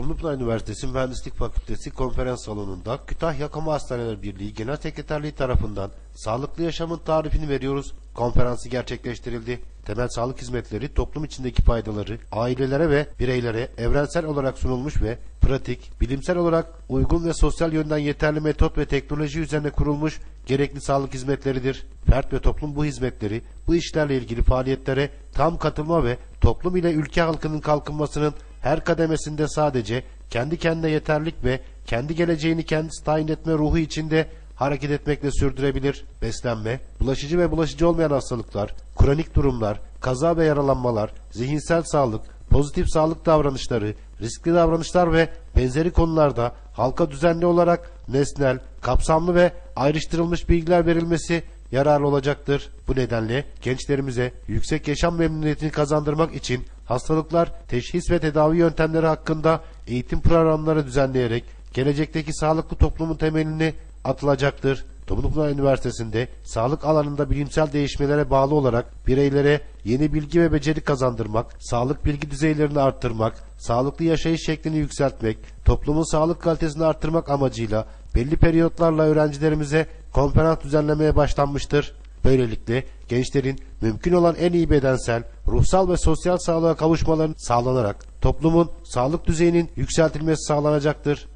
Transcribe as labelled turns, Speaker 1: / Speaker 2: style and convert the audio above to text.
Speaker 1: Dumlupınar Üniversitesi Mühendislik Fakültesi konferans salonunda Kütahya Kamu Hastaneler Birliği Genel Sekreterliği tarafından sağlıklı yaşamın tarifini veriyoruz. Konferansı gerçekleştirildi. Temel sağlık hizmetleri toplum içindeki faydaları ailelere ve bireylere evrensel olarak sunulmuş ve pratik, bilimsel olarak uygun ve sosyal yönden yeterli metot ve teknoloji üzerine kurulmuş gerekli sağlık hizmetleridir. Fert ve toplum bu hizmetleri, bu işlerle ilgili faaliyetlere tam katılma ve toplum ile ülke halkının kalkınmasının her kademesinde sadece kendi kendine yeterlik ve kendi geleceğini kendisi tayin etme ruhu içinde hareket etmekle sürdürebilir. Beslenme, bulaşıcı ve bulaşıcı olmayan hastalıklar, kronik durumlar, kaza ve yaralanmalar, zihinsel sağlık, pozitif sağlık davranışları, riskli davranışlar ve benzeri konularda halka düzenli olarak nesnel, kapsamlı ve ayrıştırılmış bilgiler verilmesi yararlı olacaktır. Bu nedenle gençlerimize yüksek yaşam memnuniyetini kazandırmak için hastalıklar, teşhis ve tedavi yöntemleri hakkında eğitim programları düzenleyerek gelecekteki sağlıklı toplumun temelini atılacaktır. Dumlupınar Üniversitesi'nde sağlık alanında bilimsel değişmelere bağlı olarak bireylere yeni bilgi ve beceri kazandırmak, sağlık bilgi düzeylerini arttırmak, sağlıklı yaşayış şeklini yükseltmek, toplumun sağlık kalitesini arttırmak amacıyla belli periyotlarla öğrencilerimize konferans düzenlemeye başlanmıştır. Böylelikle gençlerin mümkün olan en iyi bedensel, ruhsal ve sosyal sağlığa kavuşmalarını sağlanarak toplumun sağlık düzeyinin yükseltilmesi sağlanacaktır.